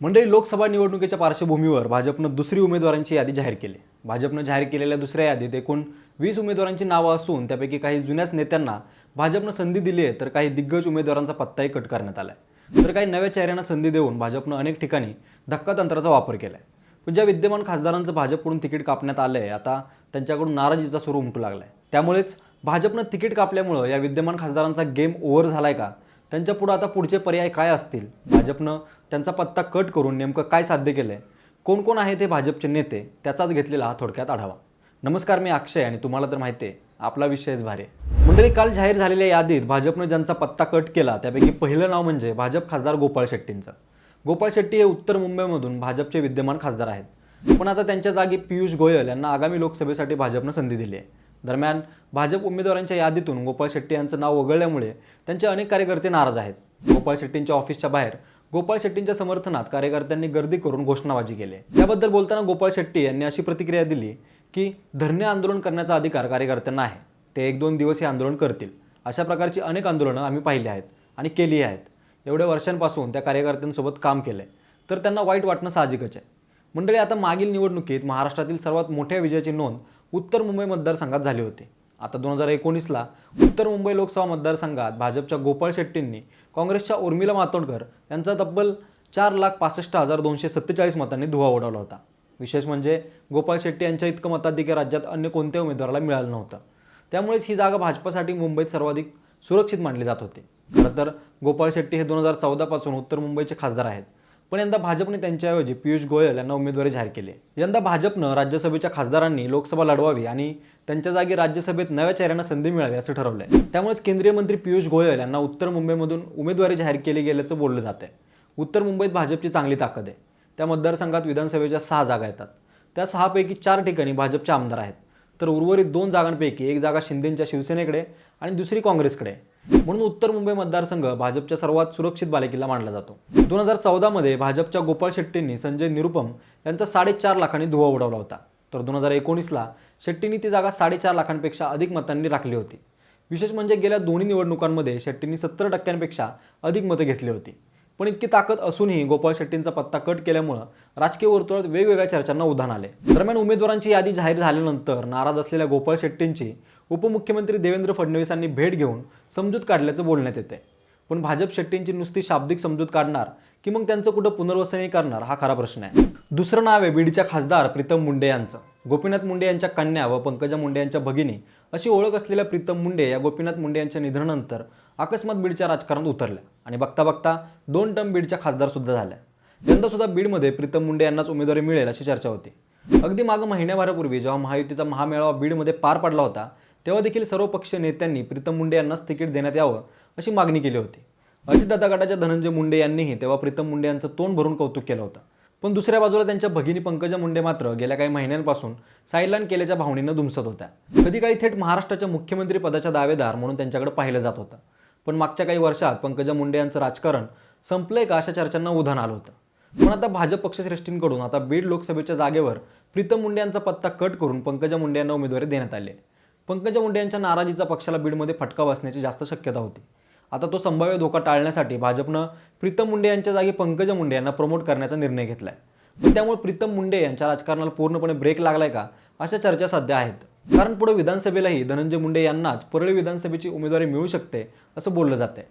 मंडळी लोकसभा निवडणुकीच्या पार्श्वभूमीवर भाजपनं दुसरी उमेदवारांची यादी जाहीर केली. भाजपनं जाहीर केलेल्या दुसऱ्या यादीत एकूण वीस उमेदवारांची नावं असून त्यापैकी काही जुन्याच नेत्यांना भाजपनं संधी दिली आहे तर काही दिग्गज उमेदवारांचा पत्ताही कट करण्यात आला आहे तर काही नव्या चेहऱ्यांना संधी देऊन भाजपनं अनेक ठिकाणी धक्का तंत्राचा वापर केला आहे पण ज्या विद्यमान खासदारांचं भाजपकडून तिकीट कापण्यात आलं आहे आता त्यांच्याकडून नाराजीचा सूर उमटू लागला आहे त्यामुळेच भाजपनं तिकीट कापल्यामुळं या विद्यमान खासदारांचा गेम ओव्हर झाला आहे का? त्यांच्या पुढं आता पुढचे पर्याय काय असतील? भाजपनं त्यांचा पत्ता कट करून नेमकं काय साध्य केलं आहे कोण कोण आहे ते भाजपचे नेते? त्याचाच घेतलेला हा थोडक्यात आढावा. नमस्कार मी अक्षय आणि तुम्हाला तर माहिती आहे आपला विषयच भारी मंडळी काल जाहीर झालेल्या यादीत भाजपनं ज्यांचा पत्ता कट केला त्यापैकी पहिलं नाव म्हणजे भाजप खासदार गोपाळ शेट्टींचं. गोपाळ शेट्टी हे उत्तर मुंबईमधून भाजपचे विद्यमान खासदार आहेत. पण आता त्यांच्या जागी पियुष गोयल यांना आगामी लोकसभेसाठी भाजपनं संधी दिली आहे. दरम्यान भाजप उमेदवारांच्या यादीतून गोपाळ शेट्टी यांचं नाव वगळल्यामुळे त्यांचे अनेक कार्यकर्ते नाराज आहेत. गोपाळ शेट्टींच्या ऑफिसच्या बाहेर गोपाळ शेट्टींच्या समर्थनात कार्यकर्त्यांनी गर्दी करून घोषणाबाजी केली. याबद्दल त्याबद्दल बोलताना गोपाळ शेट्टी यांनी अशी प्रतिक्रिया दिली की धरणे आंदोलन करण्याचा अधिकार कार्यकर्त्यांना आहे. ते एक दोन दिवस हे आंदोलन करतील. अशा प्रकारची अनेक आंदोलनं आम्ही पाहिली आहेत आणि केली आहेत. एवढ्या वर्षांपासून त्या कार्यकर्त्यांसोबत काम केलं आहे तर त्यांना वाईट वाटणं साहजिकच आहे. मंडळी आता मागील निवडणुकीत महाराष्ट्रातील सर्वात मोठ्या विजयाची नोंद उत्तर मुंबई मतदारसंघात झाले होते. आता दोन हजार एकोणीसला उत्तर मुंबई लोकसभा मतदारसंघात भाजपच्या गोपाळ शेट्टींनी काँग्रेसच्या उर्मिला मातोंडकर यांचा तब्बल चार लाख पासष्ट हजार दोनशे सत्तेचाळीस मतांनी धुवा उडवला होता. विशेष म्हणजे गोपाळ शेट्टी यांच्या इतकं मताधिक्य राज्यात अन्य कोणत्या उमेदवाराला मिळालं नव्हतं. त्यामुळेच ही जागा भाजपासाठी मुंबईत सर्वाधिक सुरक्षित मानली जात होती. खरं तर गोपाळ शेट्टी हे दोन हजार चौदापासून उत्तर मुंबईचे खासदार आहेत. पण यंदा भाजपने त्यांच्याऐवजी पियुष गोयल यांना उमेदवारी जाहीर केली यंदा भाजपनं राज्यसभेच्या खासदारांनी लोकसभा लढवावी आणि त्यांच्या जागी राज्यसभेत नव्या चेहऱ्यांना संधी मिळावी असं ठरवलंय. त्यामुळेच केंद्रीय मंत्री पियुष गोयल यांना उत्तर मुंबईमधून उमेदवारी जाहीर केली गेल्याचं बोललं जात आहे. उत्तर मुंबईत भाजपची चांगली ताकद आहे. त्या मतदारसंघात विधानसभेच्या सहा जागा येतात. त्या सहापैकी चार ठिकाणी भाजपचे आमदार आहेत. तर उर्वरित दोन जागांपैकी एक जागा शिंदेंच्या शिवसेनेकडे आणि दुसरी काँग्रेसकडे म्हणून उत्तर मुंबई मतदारसंघ भाजपच्या सर्वात सुरक्षित बालेकिल्ला मानला जातो. दोन हजार चौदामध्ये भाजपच्या गोपाळ शेट्टींनी संजय निरुपम यांचा साडेचार लाखांनी धुवा उडवला होता. तर दोन हजार एकोणीसला शेट्टींनी ती जागा साडेचार लाखांपेक्षा अधिक मतांनी राखली होती. विशेष म्हणजे गेल्या दोन्ही निवडणुकांमध्ये शेट्टींनी सत्तर टक्क्यांपेक्षा अधिक मतं घेतली होती. पण इतकी ताकद असूनही गोपाळ शेट्टींचा पत्ता कट केल्यामुळं राजकीय वर्तुळात वेगवेगळ्या चर्चांना उधाण आले. दरम्यान उमेदवारांची यादी जाहीर झाल्यानंतर नाराज असलेल्या गोपाळ शेट्टींची उपमुख्यमंत्री देवेंद्र फडणवीसांनी भेट घेऊन समजूत काढल्याचं बोलण्यात येते पण भाजप शेट्टींची नुसती शाब्दिक समजूत काढणार की मग त्यांचं कुठं पुनर्वसनही करणार हा खरा प्रश्न आहे. दुसरं नाव आहे बीडच्या खासदार प्रीतम मुंडे यांचं. गोपीनाथ मुंडे यांच्या कन्या व पंकजा मुंडे यांच्या भगिनी अशी ओळख असलेल्या प्रीतम मुंडे या गोपीनाथ मुंडे यांच्या निधनानंतर अकस्मात बीडच्या राजकारणात उतरल्या आणि बघता बघता दोन टर्म बीडच्या खासदार सुद्धा झाल्या. यंदा सुद्धा बीडमध्ये प्रीतम मुंडे यांनाच उमेदवारी मिळेल अशी चर्चा होती. अगदी मागं महिन्याभरापूर्वी जेव्हा महायुतीचा महामेळावा बीडमध्ये पार पडला होता तेव्हा देखील सर्व पक्ष नेत्यांनी प्रीतम मुंडे यांनाच तिकीट देण्यात यावं अशी मागणी केली होती. अजितदादा गटाच्या धनंजय मुंडे यांनीही तेव्हा प्रीतम मुंडे यांचं तोंड भरून कौतुक केलं होतं. पण दुसऱ्या बाजूला त्यांच्या भगिनी पंकजा मुंडे मात्र गेल्या काही महिन्यांपासून साईडलाईन केल्याच्या भावनेनं दुमसत होत्या. कधी काही थेट महाराष्ट्राच्या मुख्यमंत्री पदाच्या दावेदार म्हणून त्यांच्याकडे पाहिलं जात होतं. पण मागच्या काही वर्षात पंकजा मुंडे यांचं राजकारण संपलंय का अशा चर्चांना उधाण आलं होतं. पण आता भाजप पक्षश्रेष्ठींकडून आता बीड लोकसभेच्या जागेवर प्रीतम मुंडे यांचा पत्ता कट करून पंकजा मुंडे यांना उमेदवारी देण्यात आली आहे. पंकजा मुंडे यांच्या नाराजीचा पक्षाला बीडमध्ये फटका बसण्याची जास्त शक्यता होती. आता तो संभाव्य धोका टाळण्यासाठी भाजपनं प्रीतम मुंडे यांच्या जागी पंकजा मुंडे यांना प्रमोट करण्याचा निर्णय घेतलाय. पण त्यामुळे प्रीतम मुंडे यांच्या राजकारणाला पूर्णपणे ब्रेक लागलाय का अशा चर्चा सध्या आहेत. कारण पुढे विधानसभेलाही धनंजय मुंडे यांनाच परळी विधानसभेची उमेदवारी मिळू शकते असं बोललं जातंय.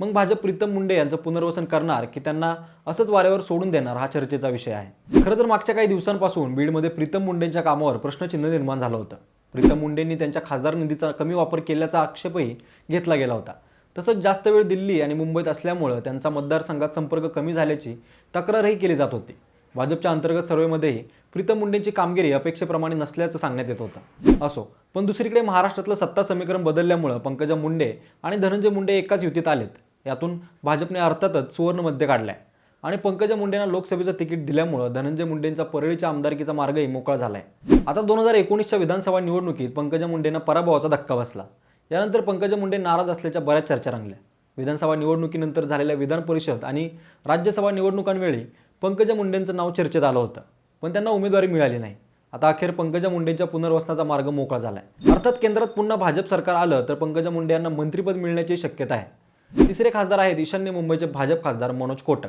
मग भाजप प्रीतम मुंडे यांचं पुनर्वसन करणार की त्यांना असंच वाऱ्यावर सोडून देणार हा चर्चेचा विषय आहे. खरं तर मागच्या काही दिवसांपासून बीडमध्ये प्रीतम मुंडेंच्या कामावर प्रश्नचिन्ह निर्माण झालं होतं. प्रीतम मुंडेंनी त्यांच्या खासदार निधीचा कमी वापर केल्याचा आक्षेपही घेतला गेला होता. तसंच जास्त वेळ दिल्ली आणि मुंबईत असल्यामुळं त्यांचा मतदारसंघात संपर्क कमी झाल्याची तक्रारही केली जात होती. भाजपच्या अंतर्गत सर्वेमध्येही प्रीतम मुंडेंची कामगिरी अपेक्षेप्रमाणे नसल्याचं सांगण्यात येत होतं. असो पण दुसरीकडे महाराष्ट्रातलं सत्ता समीकरण बदलल्यामुळं पंकजा मुंडे आणि धनंजय मुंडे एकाच युतीत आलेत. यातून भाजपने अर्थातच सुवर्णमध्ये काढलाय. आणि पंकजा मुंडेंना लोकसभेचं तिकीट दिल्यामुळं धनंजय मुंडेंचा परळीच्या आमदारकीचा मार्गही मोकळा झाला आहे आता दोन हजार एकोणीसच्या विधानसभा निवडणुकीत पंकजा मुंडेंना पराभवाचा धक्का बसला. यानंतर पंकजा मुंडे नाराज असल्याच्या बऱ्याच चर्चा रंगल्या. विधानसभा निवडणुकीनंतर झालेल्या विधान परिषद आणि राज्यसभा निवडणुकांवेळी पंकजा मुंडेंचं नाव चर्चेत आलं होतं पण त्यांना उमेदवारी मिळाली नाही. आता अखेर पंकजा मुंडेंच्या पुनर्वसनाचा मार्ग मोकळा झाला आहे अर्थात केंद्रात पुन्हा भाजप सरकार आलं तर पंकजा मुंडे यांना मंत्रिपद मिळण्याची शक्यता आहे. तिसरे खासदार आहेत ईशान्य मुंबईचे भाजप खासदार मनोज कोटक.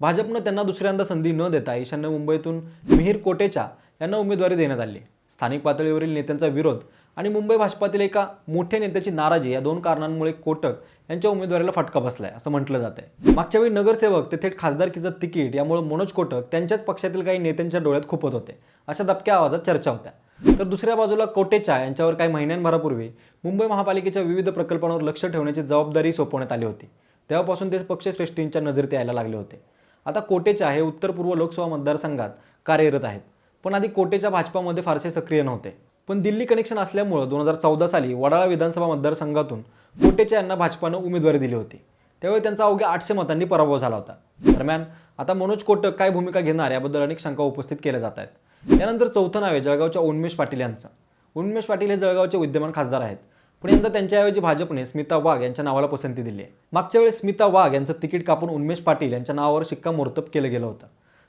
भाजपनं त्यांना दुसऱ्यांदा संधी न देता ईशान्य मुंबईतून मिहीर कोटेचा यांना उमेदवारी देण्यात आली. स्थानिक पातळीवरील नेत्यांचा विरोध आणि मुंबई भाजपातील एका मोठ्या नेत्याची नाराजी या दोन कारणांमुळे कोटक यांच्या उमेदवारीला फटका बसलाय असं म्हटलं जात आहे मागच्या वेळी नगरसेवक ते थेट खासदारकीचं तिकीट यामुळे मनोज कोटक त्यांच्याच पक्षातील काही नेत्यांच्या डोळ्यात खुपत होते. अशा दबक्या आवाजात चर्चा होत्या. तर दुसऱ्या बाजूला कोटेचा यांच्यावर काही महिन्यांभरापूर्वी मुंबई महापालिकेच्या विविध प्रकल्पांवर लक्ष ठेवण्याची जबाबदारी सोपवण्यात आली होती. तेव्हापासून ते पक्षश्रेष्ठींच्या नजरेत यायला लागले होते. आता कोटेचा हे उत्तर पूर्व लोकसभा मतदारसंघात कार्यरत आहेत. पण आधी कोटेच्या भाजपामध्ये फारसे सक्रिय नव्हते. पण दिल्ली कनेक्शन असल्यामुळं दोन हजार चौदा साली वडाळा विधानसभा मतदारसंघातून कोटेच्या यांना भाजपानं उमेदवारी दिली होती. त्यावेळी त्यांचा अवघ्या आठशे मतांनी पराभव झाला होता. दरम्यान आता मनोज कोटक काय भूमिका घेणार याबद्दल अनेक शंका उपस्थित केल्या जात आहेत. त्यानंतर चौथं नाव आहे जळगावच्या उन्मेष पाटील यांचं. उन्मेष पाटील हे जळगावचे विद्यमान खासदार आहेत. पण यंदा त्यांच्याऐवजी भाजपने स्मिता वाघ यांच्या नावाला पसंती दिली आहे. मागच्या वेळेस स्मिता वाघ यांचं तिकीट कापून उन्मेष पाटील यांच्या नावावर शिक्कामोर्तब केलं गेलं होतं.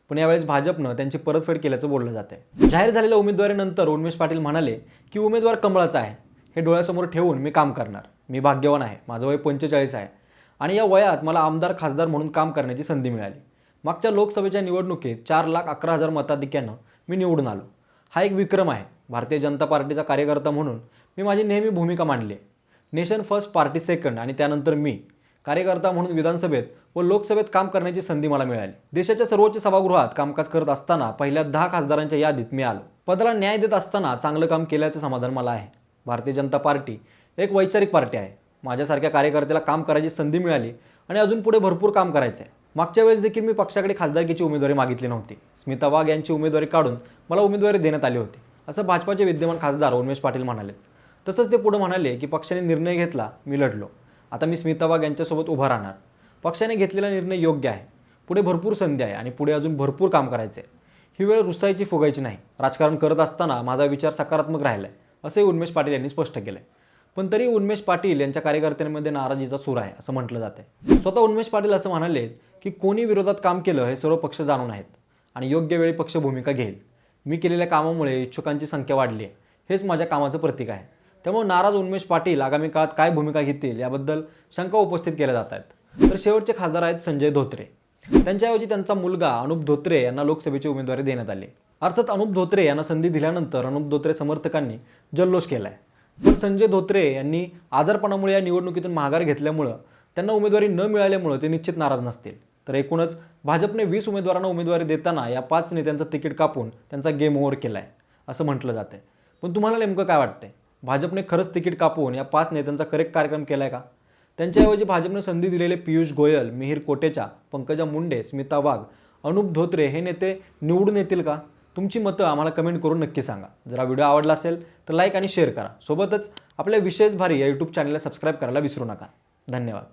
पण यावेळेस भाजपनं त्यांची परतफेड केल्याचं बोललं जाते जाहीर झालेल्या उमेदवारीनंतर उन्मेष पाटील म्हणाले की उमेदवार कमळाचा आहे. हे डोळ्यासमोर ठेवून मी काम करणार. मी भाग्यवान आहे. माझं वय पंचेचाळीस आहे. आणि या वयात मला आमदार खासदार म्हणून काम करण्याची संधी मिळाली. मागच्या लोकसभेच्या निवडणुकीत चार लाख अकरा हजार मताधिक्यानं मी निवडून आलो. हा एक विक्रम आहे. भारतीय जनता पार्टीचा कार्यकर्ता म्हणून मी माझी नेहमी भूमिका मांडली आहे. नेशन फर्स्ट पार्टी सेकंड आणि त्यानंतर मी. कार्यकर्ता म्हणून विधानसभेत व लोकसभेत काम करण्याची संधी मला मिळाली. देशाच्या सर्वोच्च सभागृहात कामकाज करत असताना पहिल्या दहा खासदारांच्या यादीत मी आलो. पदाला न्याय देत असताना चांगलं काम केल्याचं समाधान मला आहे. भारतीय जनता पार्टी एक वैचारिक पार्टी आहे. माझ्यासारख्या कार्यकर्त्याला काम करायची संधी मिळाली आणि अजून पुढे भरपूर काम करायचं आहे. मागच्या वेळेस देखील मी पक्षाकडे खासदारकीची उमेदवारी मागितली नव्हती. स्मिता वाघ यांची उमेदवारी काढून मला उमेदवारी देण्यात आली होती. असं भाजपाचे विद्यमान खासदार उन्मेश पाटील म्हणाले. तसंच ते पुढे म्हणाले की पक्षाने निर्णय घेतला मी लढलो. आता मी स्मिता वाघ यांच्यासोबत उभा राहणार. पक्षाने घेतलेला निर्णय योग्य आहे. पुढे भरपूर संधी आहे आणि पुढे अजून भरपूर काम करायचे आहे ही वेळ रुसायची फुगायची नाही. राजकारण करत असताना माझा विचार सकारात्मक राहिला आहे असंही उन्मेष पाटील यांनी स्पष्ट केलं पण तरी उन्मेष पाटील यांच्या कार्यकर्त्यांमध्ये नाराजीचा सूर आहे असं म्हटलं जाते स्वतः उन्मेष पाटील असं म्हणाले की कोणी विरोधात काम केलं हे सर्व पक्ष जाणून आहेत आणि योग्य वेळी पक्ष भूमिका घेईल. मी केलेल्या कामामुळे इच्छुकांची संख्या वाढली आहे हेच माझ्या कामाचं प्रतीक आहे. त्यामुळे नाराज उन्मेष पाटील आगामी काळात काय भूमिका घेतील याबद्दल शंका उपस्थित केल्या जात आहेत. तर शेवटचे खासदार आहेत संजय धोत्रे. त्यांच्याऐवजी त्यांचा मुलगा अनुप धोत्रे यांना लोकसभेची उमेदवारी देण्यात आली. अर्थात अनुप धोत्रे यांना संधी दिल्यानंतर अनुप धोत्रे समर्थकांनी जल्लोष केला आहे पण संजय धोत्रे यांनी आजारपणामुळे या निवडणुकीतून माघार घेतल्यामुळं त्यांना उमेदवारी न मिळाल्यामुळं ते निश्चित नाराज नसतील. तर एकूणच भाजपने वीस उमेदवारांना उमेदवारी देताना या पाच नेत्यांचं तिकीट कापून त्यांचा गेम ओव्हर आहे असं म्हटलं जातंय. पण तुम्हाला नेमकं काय वाटतंय? भाजपने खरंच तिकीट कापून या पाच नेत्यांचा करेक्ट कार्यक्रम केलाय का? त्यांच्याऐवजी भाजपने संधी दिलेले पियुष गोयल मिहीर कोटेचा पंकजा मुंडे स्मिता वाघ अनुप धोत्रे हे नेते निवडून येतील का? तुमची मतं आम्हाला कमेंट करून नक्की सांगा. जर हा व्हिडिओ आवडला असेल तर लाईक आणि शेअर करा. सोबतच आपल्या विशेष भारी या यूट्यूब चॅनलला सबस्क्राईब करायला विसरू नका. धन्यवाद.